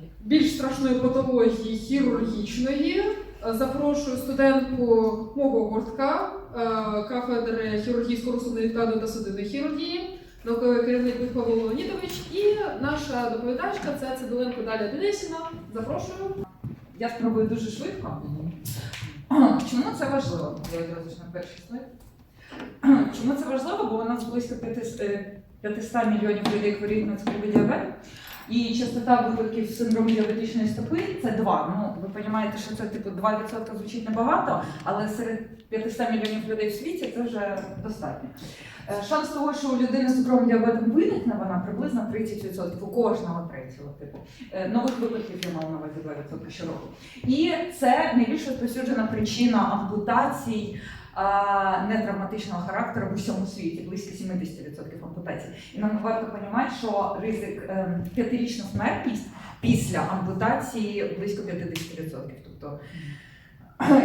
далі. більш страшної патології хірургічної. Е, Запрошую студентку мого гуртка е, кафедри хірургійського розсудно-лікарної та судинної хірургії, науковий керівник Михайло Леонідович і наша доповідачка це Цидуленко Даля Денисівна. Запрошую. Я спробую дуже швидко. Чому це важливо? Я одразу ж на перший слайд. Чому це важливо? Бо у нас близько 500 е, 500 мільйонів людей хворіють на цукровий діабет. І частота випадків синдрому діабетичної стопи це 2. Ну, ви розумієте, що це типу 2% звучить небагато, але серед 500 мільйонів людей в світі це вже достатньо. Е, Шанс того, що у людини з цукровим діабетом виникне вона приблизно 30% у кожного третього типу. Е, Нових випадків я мав на увазі 2% щороку. І це найбільш розповсюджена причина ампутацій нетравматичного характеру в усьому світі, близько 70% ампутацій. І нам варто розуміти, що ризик ем, п'ятирічна смертність після ампутації близько 50%. Тобто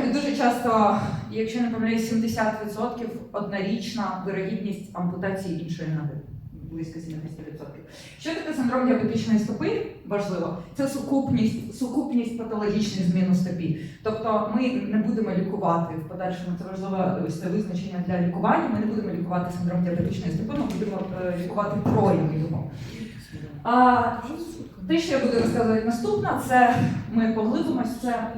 і дуже часто, якщо не помиляюсь, 70% однорічна вирогідність ампутації іншої ноги. Близько 70%. Що таке синдром діабетичної стопи? Важливо. Це сукупність, сукупність патологічних змін у стопі. Тобто ми не будемо лікувати в подальшому. Це важливе ось це визначення для лікування. Ми не будемо лікувати синдром діабетичної стопи, ми будемо е, лікувати прояви його. А, те, що я буду розказувати наступне, це ми поглибимось. Це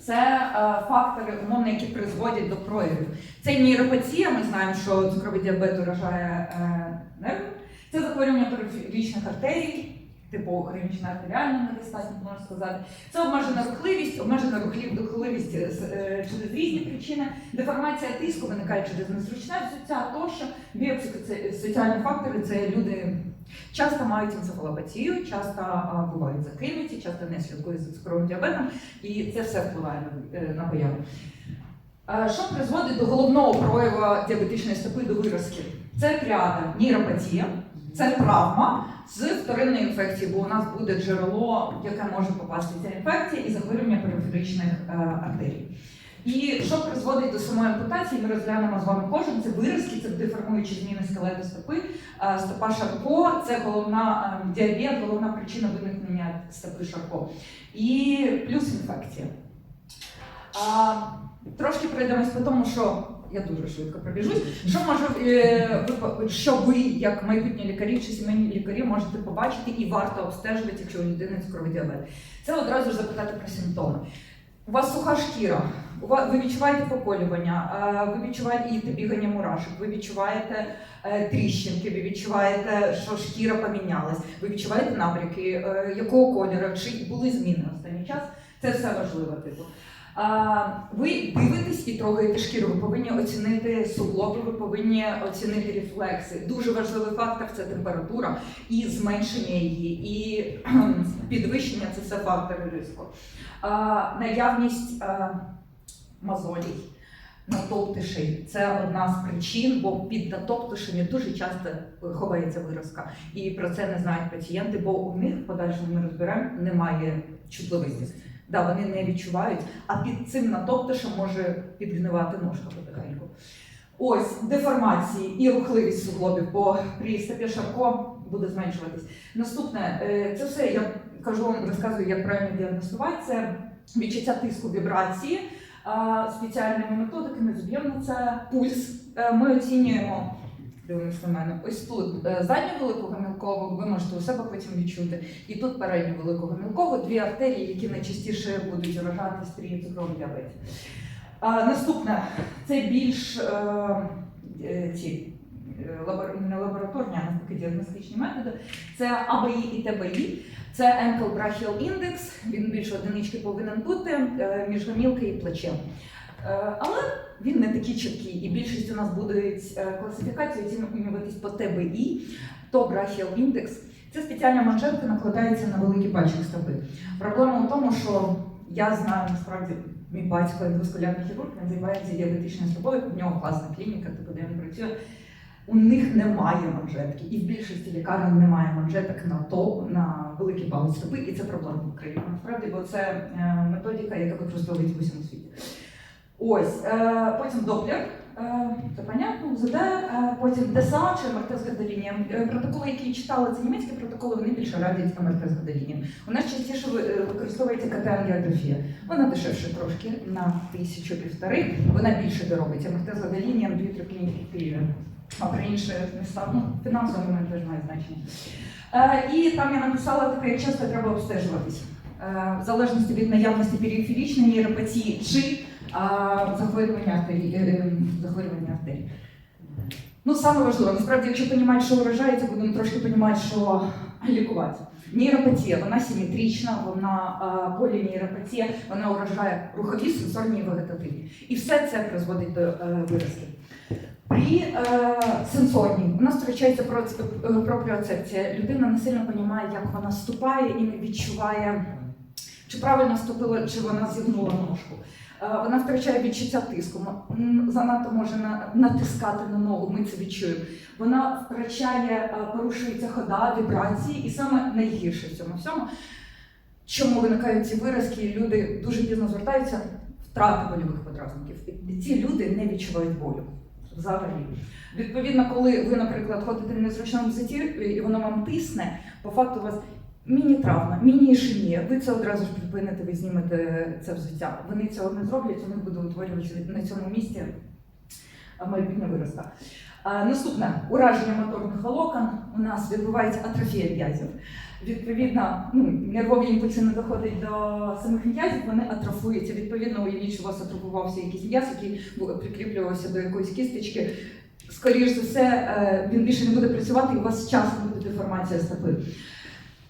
це е, фактори, умовно, які призводять до проявів. Це нейропатія, ми знаємо, що цукровий діабет уражає е, нерви. Це захворювання периферичних артерій, типу хронічна артеріальна недостатність, можна сказати. Це обмежена рухливість, обмежена рухливість е, через різні причини. Деформація тиску виникає через незручне взуття тощо. Біопсихосоціальні фактори це люди часто мають енцефалопатію, часто а, бувають закинуті, часто не слідкують за цукровим діабетом, і це все впливає на, е, на появу. А, Що призводить до головного прояву діабетичної стопи до виразки? Це тріада нейропатія, це травма з вторинної інфекції, бо у нас буде джерело, яке може попасти ця інфекція, і захворювання периферичних е, артерій. І що призводить до самої ампутації, ми розглянемо з вами кожен. Це виразки, це деформуючі зміни скелету стопи. Е, Стопа Шарко це головна е, діабет, головна причина виникнення стопи Шарко. І плюс інфекція. А, трошки пройдемось по тому, що я дуже швидко пробіжусь. Що може е, що ви, як майбутні лікарі чи сімейні лікарі, можете побачити і варто обстежувати, якщо у людини цукровий діабет? Це одразу ж запитати про симптоми. У вас суха шкіра, ви відчуваєте поколювання, ви відчуваєте і бігання мурашок, ви відчуваєте е, тріщинки, ви відчуваєте, що шкіра помінялась, ви відчуваєте набряки, е, якого кольору, чи були зміни останній час. Це все важливо, типу. Ви дивитесь і трогаєте шкіру, ви повинні оцінити суглоби, ви повинні оцінити рефлекси. Дуже важливий фактор це температура і зменшення її, і підвищення це все фактори ризику. Наявність мозолій, натовтишей це одна з причин, бо під натовтишами дуже часто ховається виразка. І про це не знають пацієнти, бо у них подальшому ми розберемо немає чутливості. Да, вони не відчувають, а під цим натовтишем може підгнивати ножка потихеньку. Ось деформації і рухливість суглобів, бо при стопі Шарко буде зменшуватись. Наступне, е, це все я кажу вам, розказую, як правильно діагностувати. Це відчуття тиску вібрації спеціальними методиками. Зуб'ємно це пульс. Е, Ми оцінюємо. Дивимось на мене. Ось тут е, задню велику гомілкову, ви можете у себе потім відчути. І тут передню велику гомілкову, дві артерії, які найчастіше будуть вражатись при цукровому діабеті. Наступне це більш е, ці не лабораторні, а навпаки діагностичні методи. Це АБІ і ТБІ. Це Ankle Brachial Index, він більше одинички повинен бути е, між гомілкою і плечем. Е, Але він не такий чіткий, і більшість у нас будуть е, класифікації оцінюватись по ТБІ, то Brachial Index. Це спеціальна манжетка накладається на великий пальчик стопи. Проблема в тому, що я знаю насправді мій батько ендоскулярний хірург, він займається діабетичною стопою, в нього класна клініка, типу, де він працює. У них немає манжетки, і в більшості лікарень немає манжеток на то на великий палець стопи, і це проблема в Україні. Насправді, бо це е, методика, яка використовується в усьому світі. Ось е, потім доплер. е, це понятно, УЗД, потім ДСА чи МРТ з гадолінієм. Протоколи, які читали, це німецькі протоколи, вони більше радять МРТ з гадолінієм. У нас частіше ви- використовується КТ-ангіографія. Вона дешевше трошки на тисячу півтори, вона більше доробить. МРТ з гадолінієм дві-три клініки в. А при інших містах, ну, фінансовий момент теж має значення. Е, і там я написала таке, як часто треба обстежуватись. Е, в залежності від наявності периферічної нейропатії чи а, захворювання артерії. е, е, захворювання артерії. Ну, саме важливо, насправді, якщо розуміти, що вражається, будемо трошки розуміти, що лікувати. Нейропатія, вона симетрична, вона а, полінейропатія, вона уражає рухові, сенсорні і вегетативні. І все це призводить до е, виразки. При е, сенсорній у нас втрачається проц- е, пропріоцепція. Людина не сильно розуміє, як вона ступає і не відчуває, чи правильно ступила, чи вона зігнула ножку. Е, Вона втрачає відчуття тиску, занадто може на- натискати на ногу, ми це відчуємо. Вона втрачає, е, порушується хода, вібрації, і саме найгірше в цьому всьому. Чому виникають ці виразки? Люди дуже пізно звертаються, втрати больових подразників. І ці люди не відчувають болю. Взагалі. Відповідно, коли ви, наприклад, ходите в незручному взутті і воно вам тисне, по факту у вас міні-травма, міні-ішемія, ви це одразу ж припините, ви знімете це взуття. Вони цього не зроблять, у них буде утворюватися на цьому місці майбутня виразка. Наступне ураження моторних волокон. У нас відбувається атрофія м'язів. Відповідно, ну, нервові імпульси не доходять до самих м'язів, вони атрофуються. Відповідно, уявіть, що у вас атрофувався якийсь м'яз, який прикріплювався до якоїсь кісточки. Скоріш за все, е, він більше не буде працювати, і у вас часом буде деформація стопи.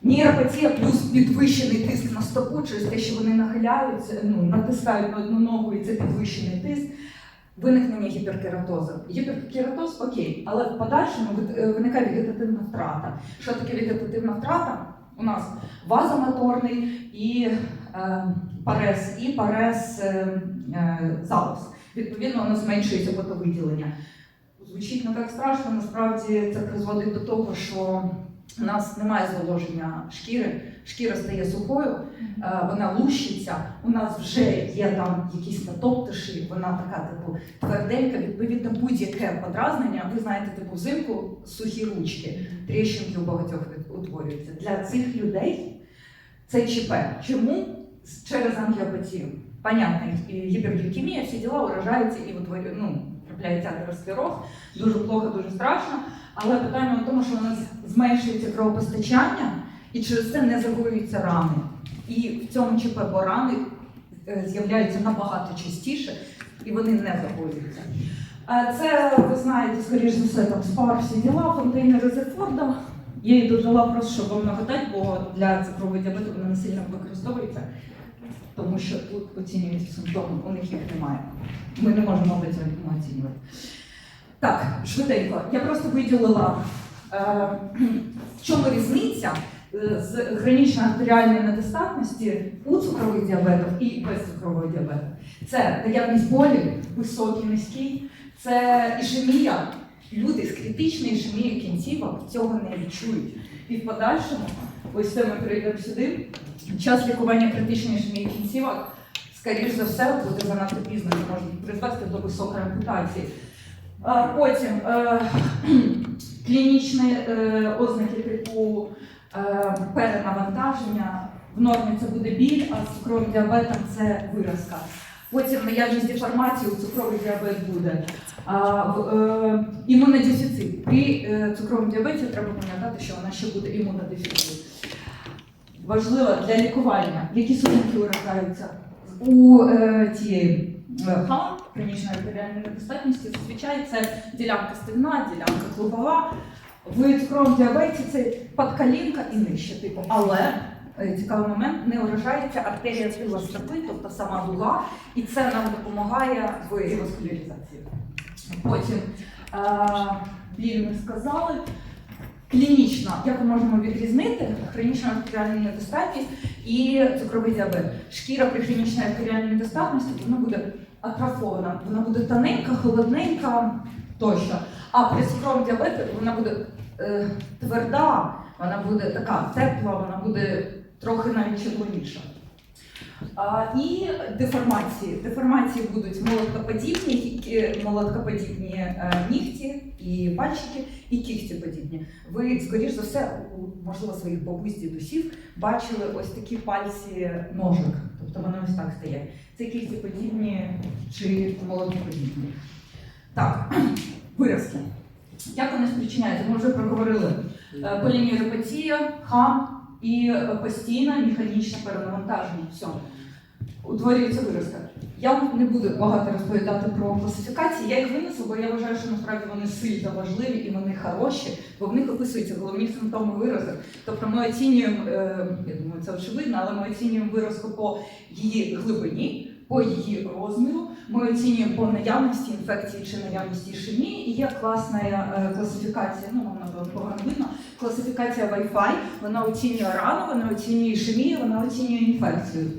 Нейропатія плюс підвищений тиск на стопу через те, що вони нахиляються, ну, натискають на одну ногу, і це підвищений тиск. Виникнення гіперкератозу. Гіперкератоз окей, але в подальшому е, виникає вегетативна втрата. Що таке вегетативна втрата? У нас вазомоторний і е, парез, і парез е, е, залоз. Відповідно, нас зменшується потовиділення. Звучить не так страшно, насправді це призводить до того, що у нас немає зволоження шкіри, шкіра стає сухою, е, вона лущиться, у нас вже є там якісь натоптиші, вона така типу тверденька, відповідно, будь-яке подразнення. Ви знаєте, типу взимку сухі ручки, тріщинки у багатьох утворюються. Для цих людей це ЧП. Чому? Через ангіопатію. Понятно, гіперглікемія, всі діла уражаються і утворюють, ну, трапляється атеросклероз, дуже плохо, дуже страшно. Але питання в тому, що у нас зменшується кровопостачання, і через це не загоюються рани. І в цьому ЧП бо рани е, з'являються набагато частіше, і вони не загоюються. Це ви знаєте, скоріш за все, там спар діла, фонтейни Резерфорда. Я її додала просто, щоб вам нагадати, бо для цукрового діабету вона не сильно використовується, що тут оцінюють симптоми, у них їх немає. Ми не можемо об'єктивно оцінювати. Так, швиденько. Я просто виділила, е, в чому різниця е, з хронічної артеріальної недостатності у цукрових діабетів і без цукрового діабету. Це наявність болі, високий, низький, це ішемія. Люди з критичною ішемією кінцівок цього не відчують. І в подальшому, ось це ми прийдемо сюди. Час лікування критичної ішемії кінцівок, скоріш за все, буде занадто пізно і може призвести до високої ампутації. Потім е, клінічні е, ознаки типу е, перенавантаження. В нормі це буде біль, а з цукровим діабетом це виразка. Потім наявність деформації у цукровий діабет буде. А, в- е, імунодефіцит. При е, цукровому діабеті треба пам'ятати, що вона ще буде імунодефіцит. Важливо для лікування, які сутінки уражаються у е, тієї е, ХАМ, хронічної артеріальної недостатності, зазвичай це ділянка стегна, ділянка клубова. В цукровому діабеті це подкалінка і нижче, типу, але е, цікавий момент, не уражається артерія тила стопи, тобто сама дуга, і це нам допомагає в реваскуляризації. Потім е, біль ми сказали. Клінічно, як ми можемо відрізнити хронічну артеріальну недостатність і цукровий діабет. Шкіра при хронічній артеріальній недостатності вона буде атрофована, вона буде тоненька, холодненька тощо. А при цукровому діабеті вона буде е, тверда, вона буде така тепла, вона буде трохи навіть червоніша. І деформації. Деформації будуть молоткоподібні, молоткоподібні е, нігті і пальчики, і кігтєподібні. Ви, скоріш за все, можливо своїх бабусь дідусів бачили ось такі пальці ножик. Тобто вони ось так стоять. Це кігтєподібні чи молоткоподібні. Так, виразки. Як вони спричиняються? Ми вже проговорили Е, хам і постійне механічне перенавантаження. Все. Утворюється виразка. Я не буду багато розповідати про класифікації. Я їх винесу, бо я вважаю, що насправді вони сильно важливі і вони хороші, бо в них описуються головні симптоми виразок. Тобто ми оцінюємо, е, я думаю, це очевидно, але ми оцінюємо виразку по її глибині, по її розміру. Ми оцінюємо по наявності інфекції чи наявності ішемії. І є класна е, класифікація, ну вона погано видно. Класифікація Wi-Fi, вона оцінює рану, вона оцінює ішемію, вона оцінює інфекцію.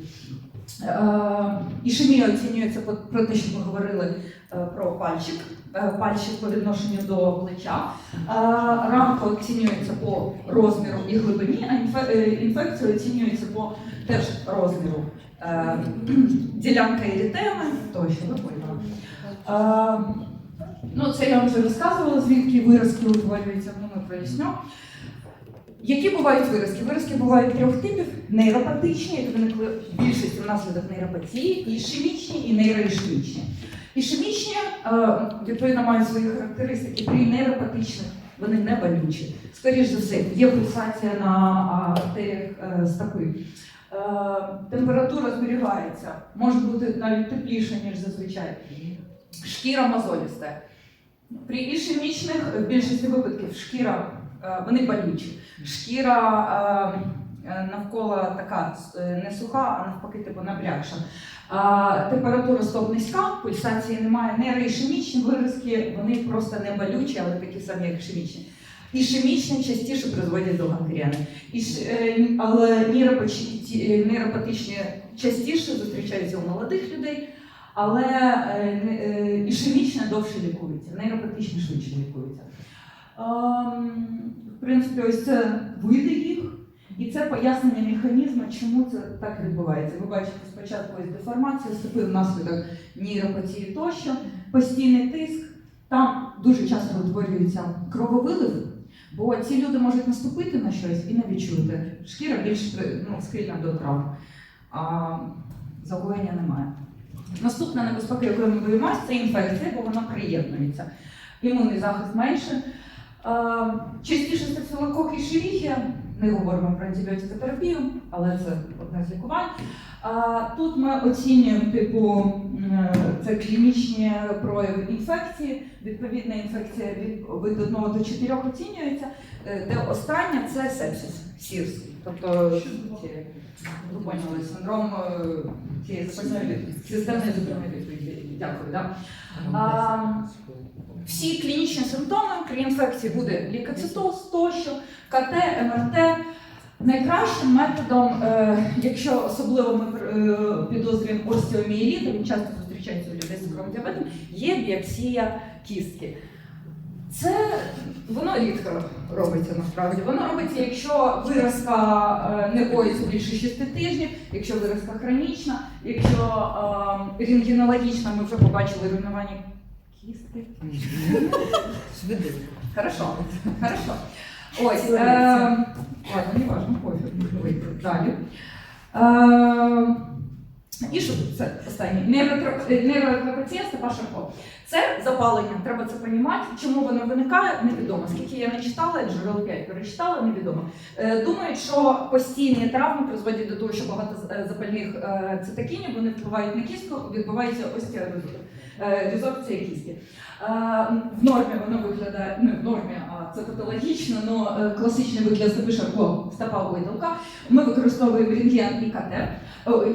Е, Ішемія оцінюється про те, що ми говорили е, про пальчик, пальчик по відношенню до плеча. Ранка оцінюється по розміру і глибині, а інфекція оцінюється по теж розміру. Е, Ділянка ерітеми, тощо, ви поняли. Е, Ну, це я вам вже розказувала, звідки виразки утворюються, ну ми проясню. Які бувають виразки? Виразки бувають трьох типів: нейропатичні, які виникли в більшості внаслідок нейропатії, ішемічні і нейроішемічні. Ішемічні, е, відповідно, мають свої характеристики. При нейропатичних вони не болючі. Скоріше за все, є пульсація на артеріях стопи. Е, температура зберігається, може бути навіть тепліша, ніж зазвичай. Шкіра мозоліста. При ішемічних в більшості випадків шкіра е, вони болючі. Шкіра е, навколо така не суха, а навпаки, типу набрякша. Температура стоп низька, пульсації немає. Нейроішемічні виразки, вони просто не болючі, але такі самі, як ішемічні. Ішемічні частіше призводять до гангрени. Але е, нейропатичні частіше зустрічаються у молодих людей, але е, е, ішемічне довше лікується, нейропатичні швидше лікуються. Ем, В принципі, ось це види їх, і це пояснення механізму, чому це так відбувається. Ви бачите, спочатку ось деформація, стопи внаслідок нейропатії тощо, постійний тиск. Там дуже часто утворюється крововилив, бо ці люди можуть наступити на щось і не відчути. Шкіра більш ну, схильна до травм, а загоєння немає. Наступна небезпека, якою ми боїмося, це інфекція, бо вона приєднується. Імунний захист менше. Частіше стафілокок і ширіхія, не говоримо про антибіотикотерапію, але це одне з лікувань. Тут ми оцінюємо типу це клінічні прояви інфекції. Відповідна інфекція від, від 1 до 4 оцінюється, е, де остання це сепсис, сірс. Тобто ви поняли, синдром е, цієї запальної системної запальної відповіді. Дякую. Да? А, всі клінічні симптоми при інфекції буде лікоцитоз тощо, КТ, МРТ. Найкращим методом, е, якщо особливо ми е, підозрюємо остеоміеліт, він часто зустрічається у людей з цукровим діабетом, є біопсія кістки. Це воно рідко робиться насправді. Воно робиться, якщо виразка е, не гоїться більше 6 тижнів, якщо виразка хронічна, якщо е, рентгенологічна, ми вже побачили руйнування кістки. Хорошо, хорошо. Ось, е, ладно, не важно, пофіг, далі. Е, і що тут? це останнє? Нейротро- Нейротрапеція Степа Шарко. Це запалення, треба це розуміти. Чому воно виникає, невідомо. Скільки я не читала, джерел 5 перечитала, невідомо. Е, Думають, що постійні травми призводять до того, що багато е, запальних е, цитокінів вони впливають на кістку, відбувається остеорезорб- е, резорбція кістки. Е, В нормі воно виглядає, не в нормі, а це патологічно, але класичний вигляд стопи Шарко стопа гойдалка. Ми використовуємо рентген і КТ,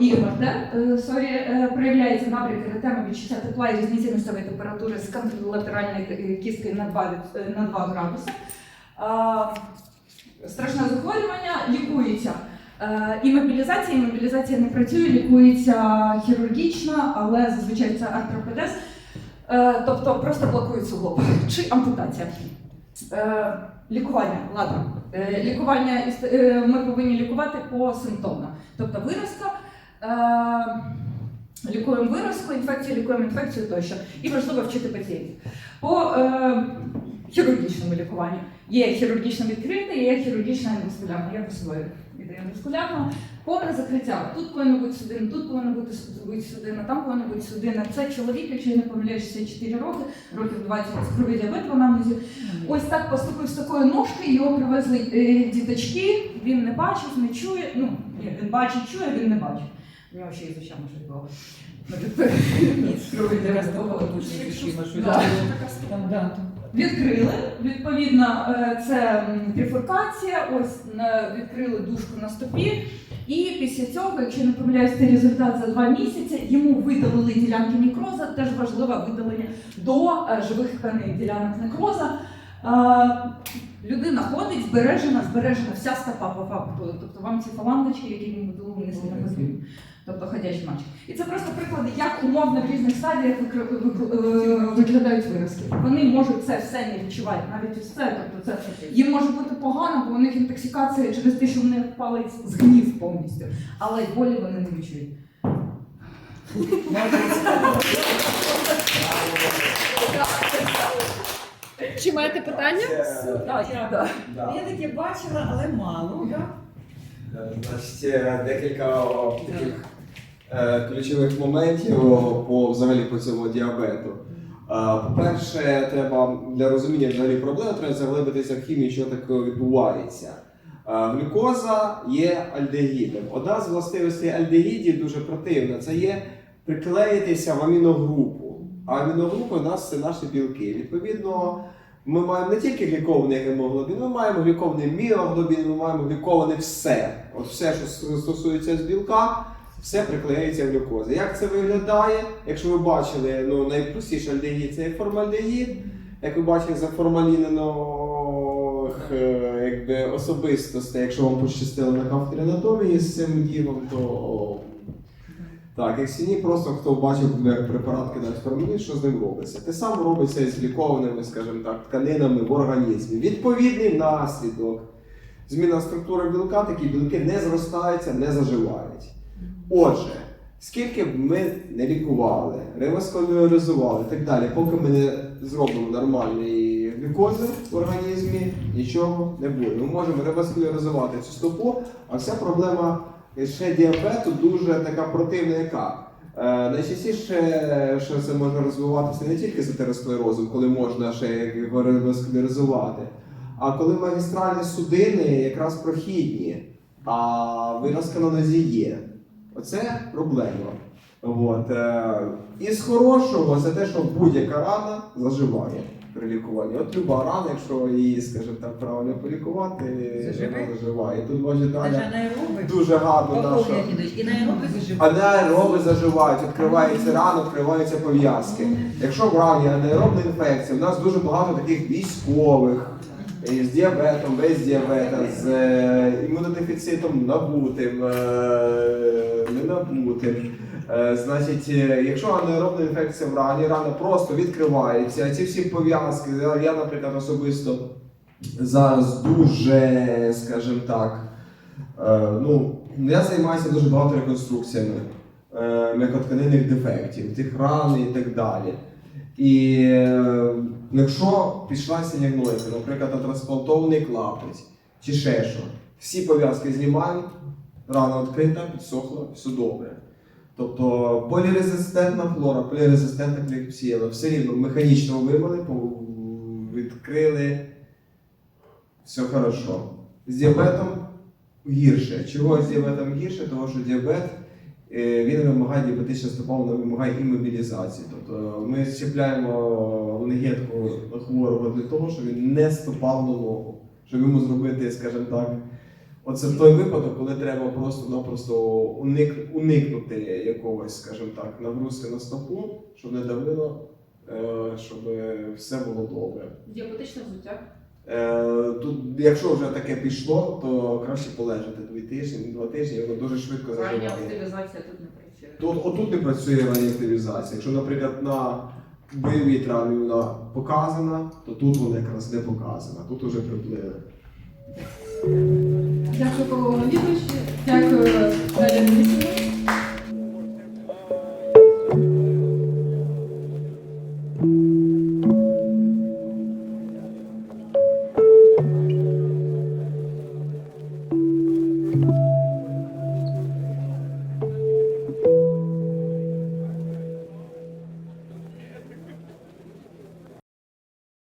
і МРТ, е, сорі, проявляється набряк еретеми, відчуття тепла і різниці нестової температури з контролатеральної кістки на 2, е, на 2 градуси. Страшне захворювання лікується. Е, Імобілізація, імобілізація не працює, лікується хірургічно, але зазвичай це артропедез, Е, тобто просто блокують суглоб чи ампутація. Е, Лікування, ладно. Лікування ми повинні лікувати по симптомно. Тобто виразка, лікуємо виразку, інфекцію, лікуємо інфекцію тощо. І важливо вчити пацієнтів. По хірургічному лікуванню є хірургічно відкрите, є хірургічно ендоскулярне. Я висуваю від ендоскулярного. Повне закриття. Тут повинна бути судина, тут повинна бути су- судина, там повинна бути судина. Це чоловік, якщо я не помиляюсь, 64 роки, років 20 з крові діабет в анамнезі. Ось так поступив з такою ножкою, його привезли е, діточки, він не бачив, не чує. Ну, ні, він бачить, чує, він не бачить. У нього ще й з очами щось було. Крові діабет Там, да. Відкрили, відповідно, е, це біфуркація, ось відкрили дужку на стопі. І після цього, якщо не помиляюсь, цей результат за два місяці, йому видалили ділянки некроза, теж важливе видалення до е, живих тканин ділянок некроза. Людина ходить, збережена, збережена вся стопа по факту. Тобто вам ці фалангочки, які він видалив, не сильно потрібні. Тобто ходячий матч. І це просто приклади, як умовно в різних стадіях викр- е, виглядають виразки. Вони можуть це все не відчувати, навіть це. Тобто це їм може бути погано, бо у них інтоксикація через те, що в них палець згнів повністю. Але й болі вони не відчують. Чи маєте питання? Так, так. Я таке бачила, але мало. Е, Значить, е, декілька таких е, ключових моментів по взагалі по цьому діабету. Е, По-перше, треба для розуміння взагалі проблеми треба заглибитися в хімію, що таке відбувається. Е, Глюкоза є альдегідом. Одна з властивостей альдегідів дуже противна це є приклеїтися в аміногрупу. А аміногрупа у нас це наші білки. Відповідно, ми маємо не тільки глікований гемоглобін, ми маємо глікований міоглобін, ми маємо гліковане все. От все, що стосується з білка, все приклеюється в глюкозі. Як це виглядає? Якщо ви бачили, ну найпростіше альдегід це формальдегід. Як ви бачили за е, якби, особистостей, якщо вам пощастило на кафедрі анатомії з цим ділом, то так, як сіні, просто хто бачив, як препарат кидають формулін, що з ним робиться. Те саме робиться і з лікованими, скажімо так, тканинами в організмі. Відповідний наслідок. Зміна структури білка, такі білки не зростаються, не заживають. Отже, скільки б ми не лікували, реваскуляризували і так далі, поки ми не зробимо нормальної глюкози в організмі, нічого не буде. Ми можемо реваскуляризувати цю стопу, а вся проблема ще діабету дуже така противна, яка. Е, найчастіше, що це може розвиватися не тільки з атеросклерозом, коли можна ще реваскуляризувати, а коли магістральні судини якраз прохідні, а виразка на нозі є. Оце проблема. От. е, І з хорошого це те, що будь-яка рана заживає при лікуванні. От люба рана, якщо її, скажімо так, правильно полікувати, вона заживає. Тут бачите, Навіть Аня анаероби. дуже гарно наша. І анаероби заживуть. Анаероби заживають, відкривається рана, відкриваються пов'язки. Якщо в рані анаеробна інфекція, у нас дуже багато таких військових е, з діабетом, без діабета, з е, імунодефіцитом набутим, е, ненабутим. Е, Значить, е, якщо анаеробна інфекція в рані, рана просто відкривається. Ці всі пов'язки, я, я, наприклад, особисто зараз дуже, скажімо так, е, ну, я займаюся дуже багато реконструкціями е, м'якотканинних дефектів, тих ран і так далі. І е, якщо пішла синягнойка, наприклад, на трансплантований клапець чи ще що, всі пов'язки знімають, рана відкрита, підсохла, все добре. Тобто полірезистентна флора, полірезистентна кліпсіла, все рівно механічно вимили, відкрили, все хорошо. З діабетом гірше. Чого з діабетом гірше? Тому що діабет е, він вимагає діабетична стопа, вимагає імобілізації. Тобто ми щепляємо легетку хворого для того, щоб він не стопав на ногу, щоб йому зробити, скажімо так. Оце той випадок, коли треба просто-напросто уник, уникнути якогось, скажімо так, нагрузки на стопу, щоб не давило, е, щоб все було добре. Діабетичне взуття. Е, Тут, якщо вже таке пішло, то краще полежати дві тижні, два тижні, воно дуже швидко Рання заживає. активізація тут не працює. Тут отут не працює рання активізація. Якщо, наприклад, на бойовій травмі вона показана, то тут вона якраз не показана. Тут уже приплили. Дякую, Павло Леонідович. Дякую.